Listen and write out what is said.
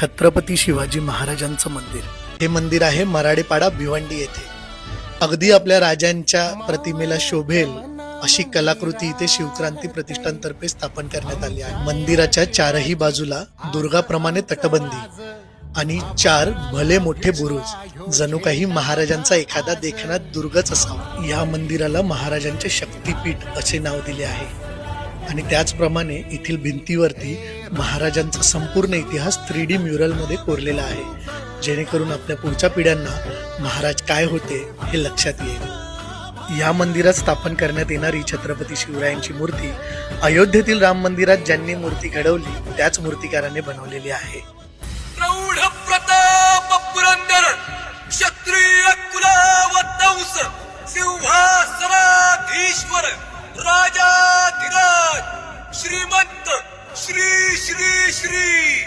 छत्रपती शिवाजी महाराजांचं मंदिर. हे मंदिर आहे मराडेपाडा भिवंडी येथे. अगदी आपल्या राजांच्या प्रतिमेला शोभेल अशी कलाकृती इथे शिवक्रांती प्रतिष्ठानतर्फे स्थापन करण्यात आली आहे. मंदिराच्या चारही बाजूला दुर्गाप्रमाणे तटबंदी आणि चार भले मोठे बुरुज. जणू काही महाराजांचा एखादा देखणा दुर्गच असावा. या मंदिराला महाराजांचे शक्तीपीठ असे नाव दिले आहे. आणि त्याचप्रमाणे येथील भिंतीवरती महाराजांचा संपूर्ण इतिहास थ्री डी म्युरलमध्ये कोरलेला आहे. जेणेकरून आपल्या पुढच्या पिढ्यांना महाराज काय होते हे लक्षात येईल. या मंदिरात स्थापन करण्यात येणारी छत्रपती शिवरायांची मूर्ती अयोध्येतील राम मंदिरात ज्यांनी मूर्ती घडवली त्याच मूर्तिकाराने बनवलेली आहे. राजाधिराज श्रीमंत श्री श्री श्री.